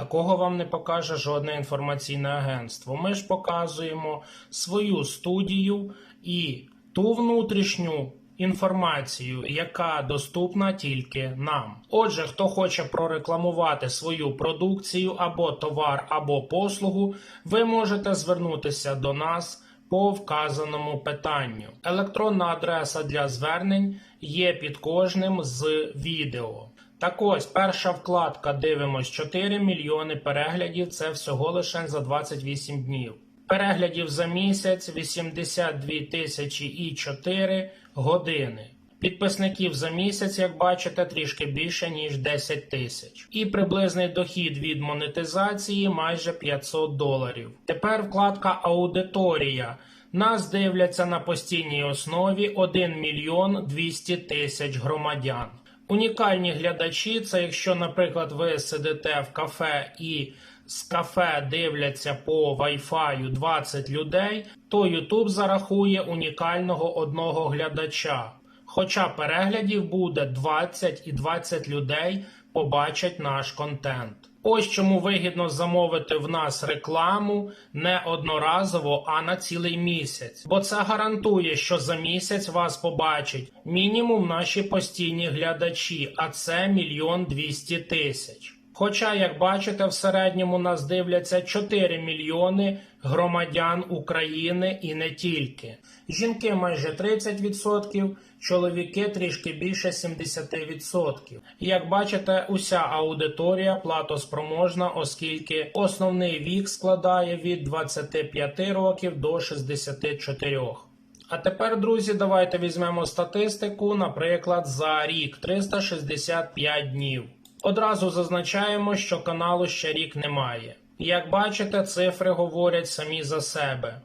Такого вам не покаже жодне інформаційне агентство. Ми ж показуємо свою студію і ту внутрішню інформацію, яка доступна тільки нам. Отже, хто хоче прорекламувати свою продукцію або товар, або послугу, ви можете звернутися до нас по вказаному питанню. Електронна адреса для звернень є під кожним з відео. Так ось, перша вкладка дивимось 4 мільйони переглядів. Це всього лише за 28 днів. Переглядів за місяць 82 тисячі і 4 години. Підписників за місяць, як бачите, трішки більше ніж 10 тисяч. І приблизний дохід від монетизації майже 500 доларів. Тепер вкладка Аудиторія. Нас дивляться на постійній основі 1 мільйон 200 тисяч громадян. Унікальні глядачі це якщо, наприклад, ви сидите в кафе і з кафе дивляться по Wi-Fi 20 людей, то YouTube зарахує унікального одного глядача. Хоча переглядів буде 20 і 20 людей побачать наш контент. Ось чому вигідно замовити в нас рекламу не одноразово, а на цілий місяць. Бо це гарантує, що за місяць вас побачать мінімум наші постійні глядачі, а це мільйон двісті тисяч. Хоча, як бачите, в середньому нас дивляться 4 мільйони громадян України і не тільки. Жінки майже 30%, чоловіки трішки більше 70%. Як бачите, уся аудиторія платоспроможна, оскільки основний вік складає від 25 років до 64. А тепер, друзі, давайте візьмемо статистику, наприклад, за рік 365 днів. Одразу зазначаємо, що каналу ще рік немає. Як бачите, цифри говорять самі за себе.